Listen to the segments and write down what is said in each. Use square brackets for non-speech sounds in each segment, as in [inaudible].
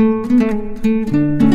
う。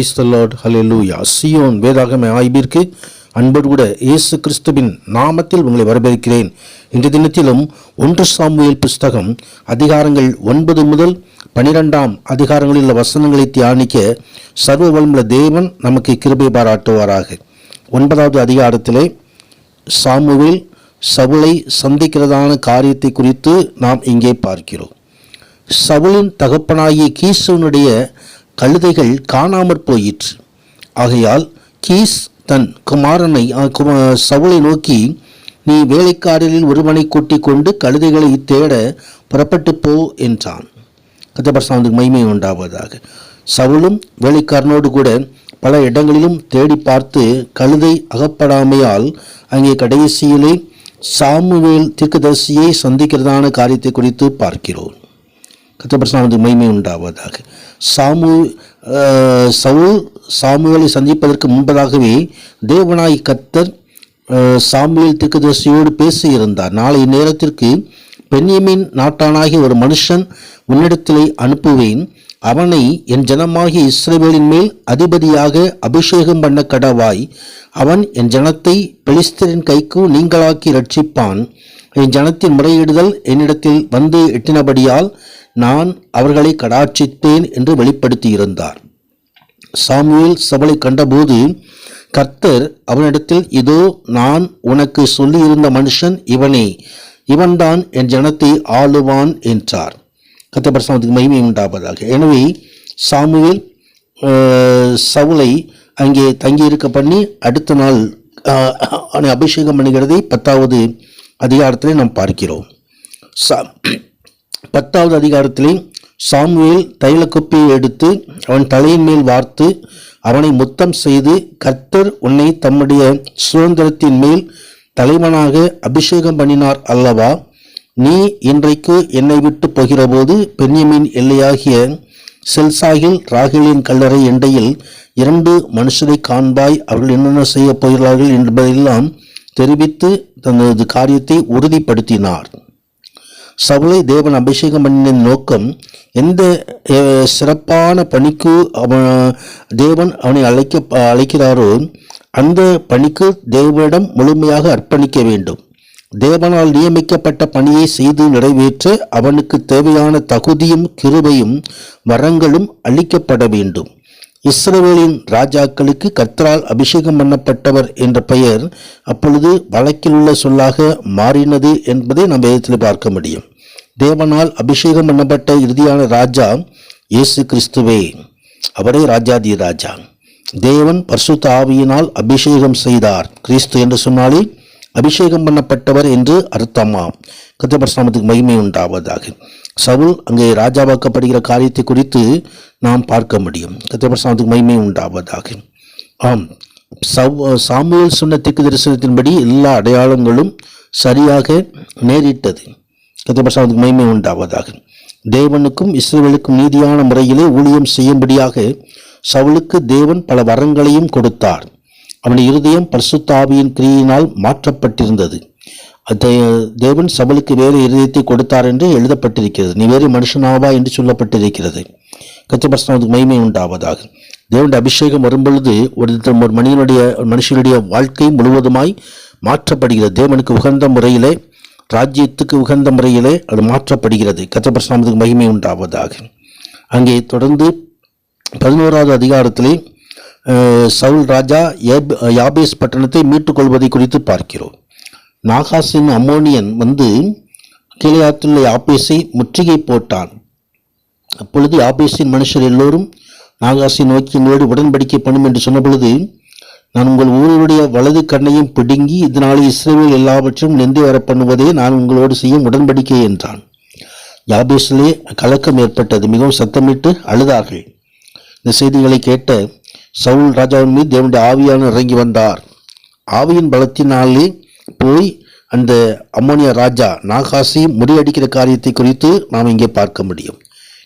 praise the lord ஹalleluya சியோன் வேதாகம ஆய்விற்கு அன்போடு கூட இயேசு கிறிஸ்துவின் நாமத்தில் உங்களை வரவேற்கிறேன். இன்று தினத்திலும் ஒன்று சாமுவேல் புஸ்தகம் அதிகாரங்கள் ஒன்பது முதல் பனிரெண்டாம் அதிகாரங்களில் உள்ள வசனங்களை தியானிக்க சர்வ வல்லமுள்ள தேவன் நமக்கு கிருபை பாராட்டுவாராக. ஒன்பதாவது அதிகாரத்திலே சாமுவேல் சவுளை சந்திக்கிறதான காரியத்தை குறித்து நாம் இங்கே பார்க்கிறோம். சவுலின் தகப்பனாகிய கீசுவனுடைய கழுதைகள் காணாமற் போயிற்று. ஆகையால் கீஸ் தன் குமாரனை சவுளை குமா- நோக்கி நீ வேலைக்காரரில் ஒருவனை கூட்டிக் கொண்டு கழுதைகளை தேட புறப்பட்டு போ என்றான். கத்தபரசாந்துக்கு மகிமை உண்டாவதாக. சவுளும் வேலைக்காரனோடு கூட பல இடங்களிலும் தேடி பார்த்து கழுதை அகப்படாமையால் அங்கே கடைசியிலே சாமுவேல் தீர்க்கதரிசியை சந்திக்கிறதான காரியத்தை குறித்து பார்க்கிறோம். கத்தபிரசானது மகிமை உண்டாவதாக. சாமு சவுல் சாமுவேலை சந்திப்பதற்கு முன்பதாகவே தேவனாய் கத்தர் சாமுவேல் தீர்க்கதரிசியோடு பேசியிருந்தார். நாளை நேரத்திற்கு பெண்யமின் நாட்டானாகிய ஒரு மனுஷன் உன்னிடத்திலே அனுப்புவேன். அவனை என் ஜனமாகிய இஸ்ரேவேலின் மேல் அதிபதியாக அபிஷேகம் பண்ண கடவாய். அவன் என் ஜனத்தை பெலிஸ்தரின் கைக்கு நீங்களாக்கி ரட்சிப்பான் என் ஜனத்தின் முறையிடுதல் என்னிடத்தில் வந்து எட்டினபடியால் நான் அவர்களை கடாட்சித்தேன் என்று வெளிப்படுத்தியிருந்தார். சாமுவேல் சபலை கண்டபோது கர்த்தர் அவனிடத்தில் இதோ நான் உனக்கு சொல்லியிருந்த மனுஷன் இவனே இவன்தான் என் ஜனத்தை ஆளுவான் என்றார். கத்தபரசனத்துக்கு மகிமை உண்டாவதாக. எனவே சாமுவேல் அஹ், சவுலை அங்கே தங்கியிருக்க பண்ணி அடுத்த நாள் அவனை அபிஷேகம் பண்ணுகிறதை பத்தாவது அதிகாரத்திலே நாம் பார்க்கிறோம். சா பத்தாவது அதிகாரத்திலே சாமுவேல் தைலக்குப்பியை எடுத்து அவன் தலையின் மேல் வார்த்து அவனை முத்தம் செய்து கர்த்தர் உன்னை தம்முடைய சுதந்திரத்தின் மேல் தலைவனாக அபிஷேகம் பண்ணினார் அல்லவா? நீ இன்றைக்கு என்னை விட்டு போகிறபோது பெண்யமின் எல்லையாகிய செல்சாகில் ராகிலின் கல்லறை எண்டையில் இரண்டு மனுஷரை காண்பாய் அவர்கள் என்னென்ன செய்யப் போகிறார்கள் என்பதெல்லாம் தெரிவித்து தனது காரியத்தை உறுதிப்படுத்தினார். சவுளை தேவன் அபிஷேகம் பண்ணின நோக்கம் எந்த சிறப்பான பணிக்கு அவன் தேவன் அவனை அழைக்க அழைக்கிறாரோ அந்த பணிக்கு தேவனிடம் முழுமையாக அர்ப்பணிக்க வேண்டும். தேவனால் நியமிக்கப்பட்ட பணியை செய்து நிறைவேற்ற அவனுக்கு தேவையான தகுதியும் கிருபையும் வரங்களும் அளிக்கப்பட வேண்டும். இஸ்ரவேலின் ராஜாக்களுக்கு கர்த்தரால் அபிஷேகம் பண்ணப்பட்டவர் என்ற பெயர் அப்பொழுது வழக்கில் உள்ள சொல்லாக மாறினது என்பதை நாம் வேதத்தில் பார்க்க முடியும். தேவனால் அபிஷேகம் பண்ணப்பட்ட இறுதியான ராஜா இயேசு கிறிஸ்துவே அவரே ராஜாதி ராஜா. தேவன் பர்சுத்த ஆவியினால் அபிஷேகம் செய்தார். கிறிஸ்து என்று சொன்னாலே அபிஷேகம் பண்ணப்பட்டவர் என்று அர்த்தமாம் கத்தபரசாமத்துக்கு மகிமை உண்டாவதாக. சவுல் அங்கே ராஜாவாக்கப்படுகிற காரியத்தை குறித்து நாம் பார்க்க முடியும். கத்தபரசாமத்துக்கு மகிமை உண்டாவதாக. ஆம். சவ் சாமுவேல் சொன்ன திக்கு தரிசனத்தின்படி எல்லா அடையாளங்களும் சரியாக நேரிட்டது. கத்தபரசாமத்துக்கு மகிமை உண்டாவதாக. தேவனுக்கும் இஸ்ரேலுக்கும் நீதியான முறையிலே ஊழியம் செய்யும்படியாக சவுலுக்கு தேவன் பல வரங்களையும் கொடுத்தார். அவன் இருதயம் பரிசுத்தாவியின் கிரியினால் மாற்றப்பட்டிருந்தது. தேவன் சபலுக்கு வேறு இருதயத்தை கொடுத்தார் என்று எழுதப்பட்டிருக்கிறது. நீ வேறு மனுஷனாவா என்று சொல்லப்பட்டிருக்கிறது. கச்சபர்சனாவுக்கு மகிமை உண்டாவதாக. தேவனுடைய அபிஷேகம் வரும்பொழுது ஒரு ஒரு மனிதனுடைய மனுஷனுடைய வாழ்க்கை முழுவதுமாய் மாற்றப்படுகிறது. தேவனுக்கு உகந்த முறையிலே ராஜ்யத்துக்கு உகந்த முறையிலே அது மாற்றப்படுகிறது. கத்தபிரசாமத்துக்கு மகிமை உண்டாவதாக. அங்கே தொடர்ந்து பதினோராவது அதிகாரத்திலே சவுல் ராஜா ஏப்- யாபேஸ் பட்டணத்தை மீட்டுக் கொள்வதை குறித்து பார்க்கிறோம். நாகாசின் அம்மோனியன் வந்து கீழையாத்துள்ள யாபேஸை முற்றுகை போட்டான். அப்பொழுது ஆபீஸின் மனுஷர் எல்லோரும் நாகாசை நோக்கி உங்களோடு உடன்படிக்கை பண்ணும் என்று சொன்னபொழுது நான் உங்கள் ஊருடைய வலது கண்ணையும் பிடுங்கி இதனாலே இஸ்ரேல் எல்லாவற்றையும் நெந்தி வர பண்ணுவதே நான் உங்களோடு செய்யும் உடன்படிக்கை என்றான். யாபீஸிலே கலக்கம் ஏற்பட்டது. மிகவும் சத்தமிட்டு அழுதார்கள். இந்த செய்திகளை கேட்ட சவுல் ராஜாவின் மீது தேவனுடைய ஆவியான இறங்கி வந்தார். ஆவியின் பலத்தினாலே போய் அந்த அம்மோனியா ராஜா நாகாசி முறியடிக்கிற காரியத்தை குறித்து நாம் இங்கே பார்க்க முடியும்.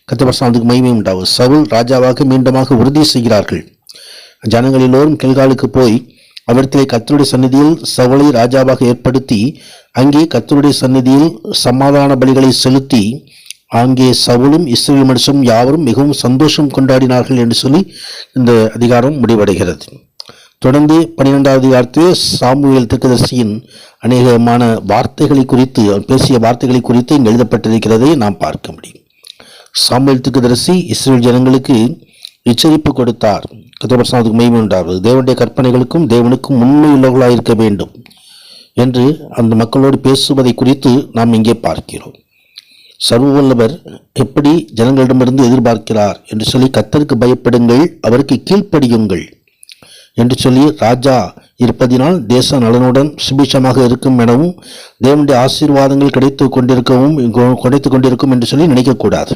கத்தபரசாமத்துக்கு மகிமை உண்டாகும் சவுல் ராஜாவாக மீண்டுமாக உறுதி செய்கிறார்கள். ஜனங்கள் எல்லோரும் கில்காலுக்கு போய் அவரிடத்திலே கத்தருடைய சன்னதியில் சவுளை ராஜாவாக ஏற்படுத்தி அங்கே கத்தருடைய சந்நிதியில் சமாதான பலிகளை செலுத்தி அங்கே சவுலும் இஸ்ரேல் மனுஷனும் யாவரும் மிகவும் சந்தோஷம் கொண்டாடினார்கள் என்று சொல்லி இந்த அதிகாரம் முடிவடைகிறது. தொடர்ந்து பன்னிரெண்டாவது அதிகாரத்தில் சாமுவேல் திருக்கதர்சியின் அநேகமான வார்த்தைகளை குறித்து அவர் பேசிய வார்த்தைகளை குறித்து இங்கு எழுதப்பட்டிருக்கிறதை நாம் பார்க்க முடியும். சாமுவேல் தீர்க்கதரிசி இஸ்ரேல் ஜனங்களுக்கு எச்சரிப்பு கொடுத்தார். கத்தபரசனத்துக்கு மகிமை உண்டாவது தேவனுடைய கற்பனைகளுக்கும் தேவனுக்கும் உண்மையுள்ளவர்களாக இருக்க வேண்டும் என்று அந்த மக்களோடு பேசுவதை குறித்து நாம் இங்கே பார்க்கிறோம். சர்வவல்லவர் எப்படி ஜனங்களிடமிருந்து எதிர்பார்க்கிறார் என்று சொல்லி கத்தருக்கு பயப்படுங்கள் அவருக்கு கீழ்ப்படியுங்கள். என்று சொல்லி ராஜா இருப்பதினால் தேச நலனுடன் சுபீஷமாக இருக்கும் எனவும் தேவனுடைய ஆசீர்வாதங்கள் கிடைத்து கொண்டிருக்கவும் கிடைத்து கொண்டிருக்கும் என்று சொல்லி நினைக்கக்கூடாது.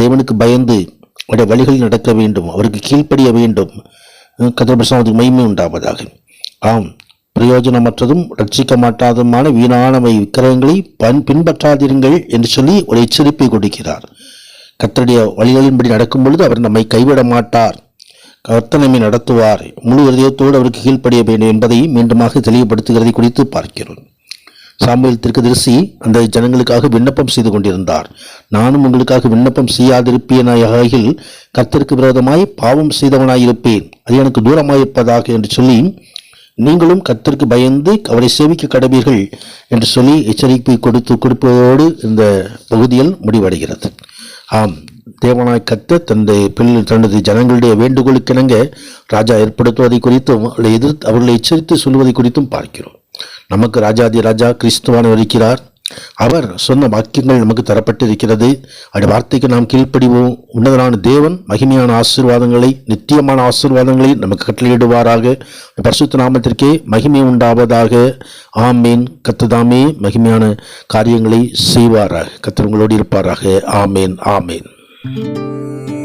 தேவனுக்கு பயந்து அவருடைய வழிகளில் நடக்க வேண்டும் அவருக்கு கீழ்ப்படிய வேண்டும். கதிரபிரசாமத்துக்கு மகிமை உண்டாவதாக. ஆம் பிரயோஜனமற்றதும் ரட்சிக்க மாட்டாதுமான வீணானவை விக்கிரகங்களை பன் பின்பற்றாதிருங்கள் என்று சொல்லி ஒரு எச்சரிப்பை கொடுக்கிறார். கத்தருடைய வழிகளின்படி நடக்கும் பொழுது அவர் நம்மை கைவிட மாட்டார் கர்த்தர் நம்மை நடத்துவார். முழு இதயத்தோடு அவருக்கு கீழ்ப்படிய வேண்டும் என்பதை மீண்டுமாக தெளிவுபடுத்துகிறதை குறித்து பார்க்கிறோம். சாமுவேல் தீர்க்கதரிசி அந்த ஜனங்களுக்காக விண்ணப்பம் செய்து கொண்டிருந்தார். நானும் உங்களுக்காக விண்ணப்பம் செய்யாதிருப்பேனாயில் கர்த்தருக்கு விரோதமாய் பாவம் செய்தவனாயிருப்பேன். அது எனக்கு தூரமாயிருப்பதாக என்று சொல்லி நீங்களும் கத்திற்கு பயந்து அவரை சேவிக்க கடவீர்கள் என்று சொல்லி எச்சரிக்கை கொடுத்து கொடுப்பதோடு இந்த பகுதியில் முடிவடைகிறது. ஆம். தேவனாய் கத்த தந்தை பிள்ளை தனது ஜனங்களுடைய வேண்டுகோளுக்கிணங்க ராஜா ஏற்படுத்துவதை குறித்தும் அவளை எதிர்த்து அவர்களை எச்சரித்து சொல்வதை குறித்தும் பார்க்கிறோம். நமக்கு ராஜாதி ராஜா கிறிஸ்துவான இருக்கிறார். அவர் சொன்ன வாக்கியங்கள் நமக்கு தரப்பட்டிருக்கிறது. அந்த வார்த்தைக்கு நாம் கீழ்ப்படிவோம். உன்னதனான தேவன் மகிமையான ஆசீர்வாதங்களை நித்தியமான ஆசீர்வாதங்களை நமக்கு கட்டளையிடுவாராக. பரிசுத்த நாமத்திற்கே மகிமை உண்டாவதாக. ஆமேன். கத்துதாமே மகிமையான காரியங்களை செய்வாராக. கத்தர் உங்களோடு இருப்பாராக. ஆமேன். ஆமேன். Música [laughs]